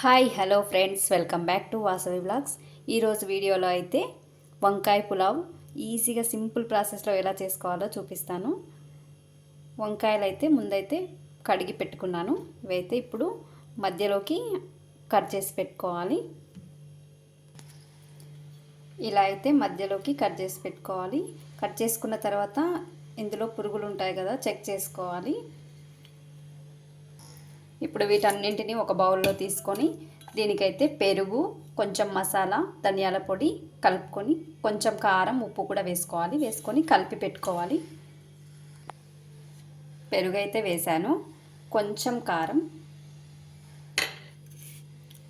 Hi hello friends. Welcome back to Vasavi blogs. ఈరోజు వీడియోలో అయితే వంకాయ పులావ్ ఈజీగా సింపుల్ ప్రాసెస్లో ఎలా చేసుకోవాలో చూపిస్తాను. వంకాయలు అయితే ముందైతే కడిగి పెట్టుకున్నాను. ఇవైతే ఇప్పుడు మధ్యలోకి కట్ చేసి పెట్టుకోవాలి. ఇలా అయితే మధ్యలోకి కట్ చేసి పెట్టుకోవాలి. కట్ చేసుకున్న తర్వాత ఇందులో పురుగులు ఉంటాయి కదా చెక్ చేసుకోవాలి. ఇప్పుడు వీటన్నింటినీ ఒక బౌల్లో తీసుకొని దీనికైతే పెరుగు కొంచెం మసాలా ధనియాల పొడి కలుపుకొని కొంచెం కారం ఉప్పు కూడా వేసుకోవాలి. వేసుకొని కలిపి పెట్టుకోవాలి. పెరుగు అయితే వేసాను కొంచెం కారం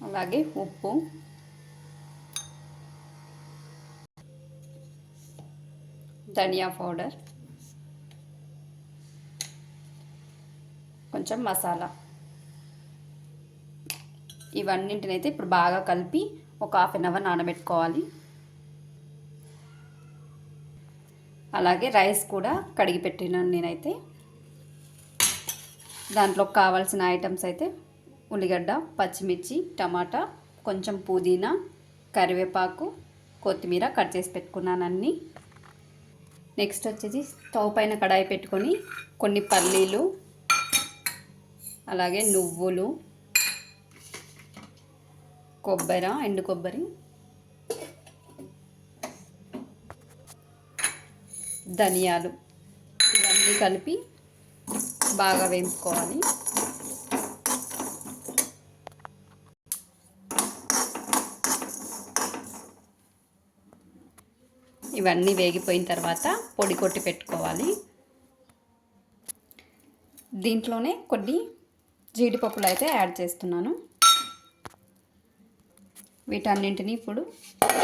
అలాగే ఉప్పు. ధనియా పౌడర్. కొంచెం మసాలా. ఇవన్నింటినైతే ఇప్పుడు బాగా కలిపి ఒక హాఫ్ అన్ అవర్ నానబెట్టుకోవాలి. అలాగే రైస్ కూడా కడిగి పెట్టినాను నేనైతే. దాంట్లో కావాల్సిన ఐటమ్స్ అయితే ఉల్లిగడ్డ పచ్చిమిర్చి టమాటా కొంచెం పుదీనా కరివేపాకు కొత్తిమీర కట్ చేసి పెట్టుకున్నాను అన్నీ. నెక్స్ట్ వచ్చేసి స్టవ్ పైన కడాయి పెట్టుకొని కొన్ని పల్లీలు అలాగే నువ్వులు కొబ్బరి ఎండు కొబ్బరి. ధనియాలు. ఇవన్నీ కలిపి బాగా వేయించుకోవాలి. ఇవన్నీ వేగిపోయిన తర్వాత పొడి కొట్టి పెట్టుకోవాలి. దీంట్లోనే కొన్ని జీడిపప్పులు అయితే యాడ్ చేస్తున్నాను. వీటన్నింటినీ ఇప్పుడు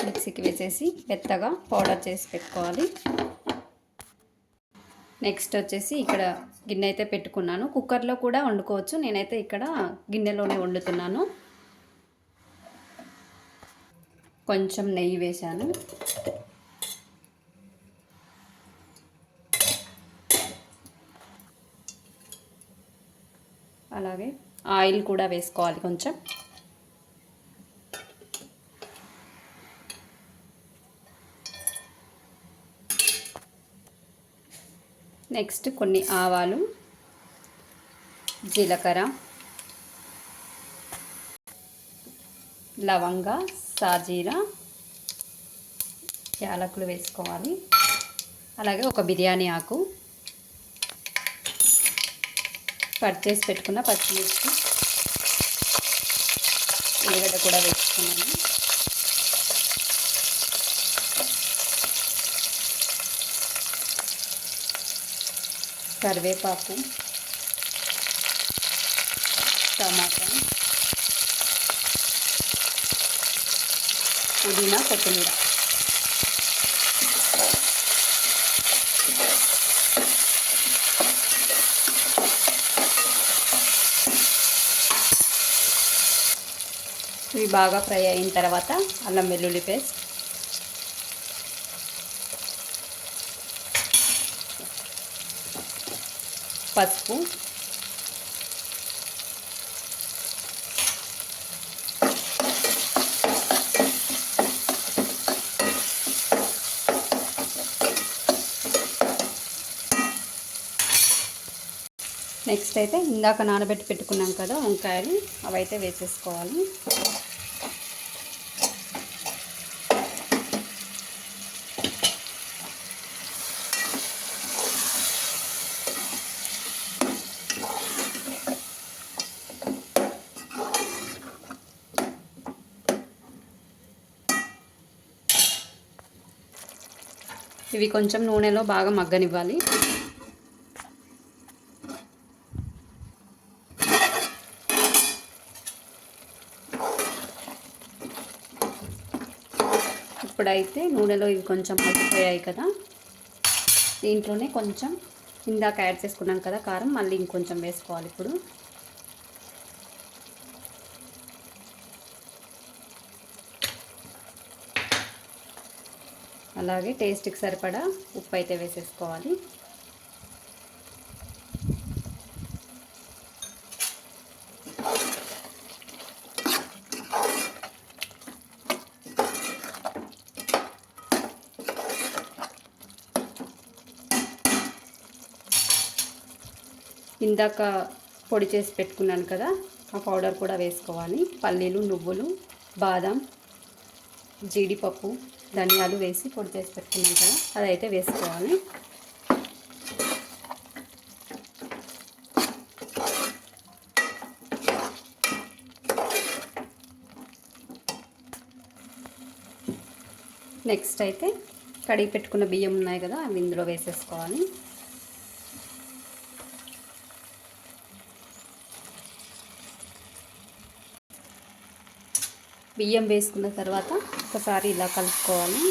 మిక్సీకి వేసేసి మెత్తగా పౌడర్ చేసి పెట్టుకోవాలి. నెక్స్ట్ వచ్చేసి ఇక్కడ గిన్నె అయితే పెట్టుకున్నాను. కుక్కర్లో కూడా వండుకోవచ్చు. నేనైతే ఇక్కడ గిన్నెలోనే వండుతున్నాను. కొంచెం నెయ్యి వేశాను. అలాగే ఆయిల్ కూడా వేసుకోవాలి కొంచెం. నెక్స్ట్ కొన్ని ఆవాలు జీలకర్ర లవంగ సాజీరా యాలకులు వేసుకోవాలి. అలాగే ఒక బిర్యానీ ఆకు. కట్ చేసి పెట్టుకున్న పచ్చిమిర్చి. ఉల్లిగడ్డ కూడా వేసుకోవాలి కరివేపాకు టమాటా పుదీనా కొత్తిమీర. ఇవి బాగా ఫ్రై అయిన తర్వాత అల్లం వెల్లుల్లి పేస్ట్ పసుపు. నెక్స్ట్ అయితే ఇందాక నానబెట్టి పెట్టుకున్నాం కదా వంకాయలు అవైతే వేసేసుకోవాలి. ఇవి కొంచెం నూనెలో బాగా మగ్గనివ్వాలి. ఇప్పుడైతే నూనెలో ఇవి కొంచెం మగ్గిపోయాయి కదా. దీంట్లోనే కొంచెం ఇందాక యాడ్ చేసుకున్నాం కదా కారం మళ్ళీ ఇంకొంచెం వేసుకోవాలి ఇప్పుడు. అలాగే టేస్ట్కి సరిపడా ఉప్పు అయితే వేసేసుకోవాలి. ఇందాక పొడి చేసి పెట్టుకున్నాను కదా ఆ పౌడర్ కూడా వేసుకోవాలి. పల్లీలు నువ్వులు బాదం జీడిపప్పు ధనియాలు వేసి పొడి చేసి పెట్టుకున్నాం కదా అదైతే వేసుకోవాలి. నెక్స్ట్ అయితే కడిగి పెట్టుకున్న బియ్యం ఉన్నాయి కదా అవి ఇందులో వేసేసుకోవాలి. బియ్యం వేసుకున్న తర్వాత ఒకసారి ఇలా కలుపుకోవాలి.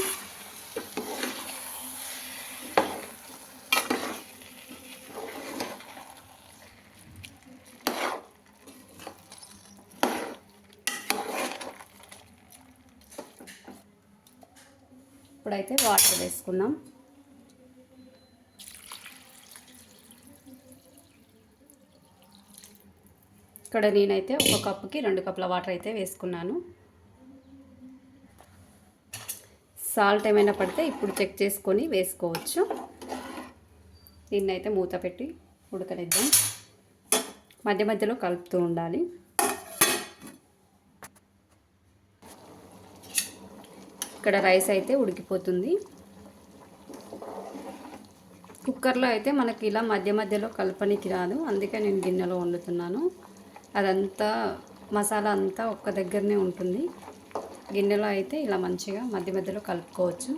ఇప్పుడైతే వాటర్ వేసుకుందాం. ఇక్కడ నేనైతే ఒక కప్పుకి రెండు కప్పుల వాటర్ అయితే వేసుకున్నాను. సాల్ట్ ఏమైనా పడితే ఇప్పుడు చెక్ చేసుకొని వేసుకోవచ్చు. దీన్ని అయితే మూత పెట్టి ఉడకనిద్దాం. మధ్య మధ్యలో కలుపుతూ ఉండాలి. ఇక్కడ రైస్ అయితే ఉడికిపోతుంది. కుక్కర్లో అయితే మనకి ఇలా మధ్య మధ్యలో కలపనికి రాదు. అందుకే నేను గిన్నెలో వండుతున్నాను. అదంతా మసాలా అంతా ఒక్క దగ్గరనే ఉంటుంది. గిన్నెలో అయితే ఇలా మంచిగా మధ్య మధ్యలో కలుపుకోవచ్చు.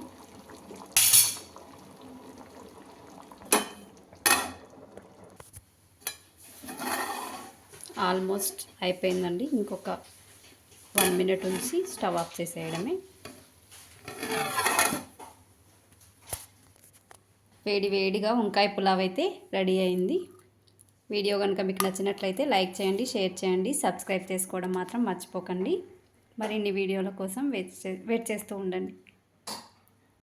ఆల్మోస్ట్ అయిపోయిందండి. ఇంకొక వన్ మినిట్ ఉంచి స్టవ్ ఆఫ్ చేసేయడమే. వేడి వేడిగా వంకాయ పులావ్ అయితే రెడీ అయింది. వీడియో కనుక మీకు నచ్చినట్లయితే లైక్ చేయండి షేర్ చేయండి సబ్స్క్రైబ్ చేసుకోవడం మాత్రం మర్చిపోకండి. మరిన్ని వీడియోల కోసం వెయిట్ చే వెయిట్ చేస్తూ ఉండండి.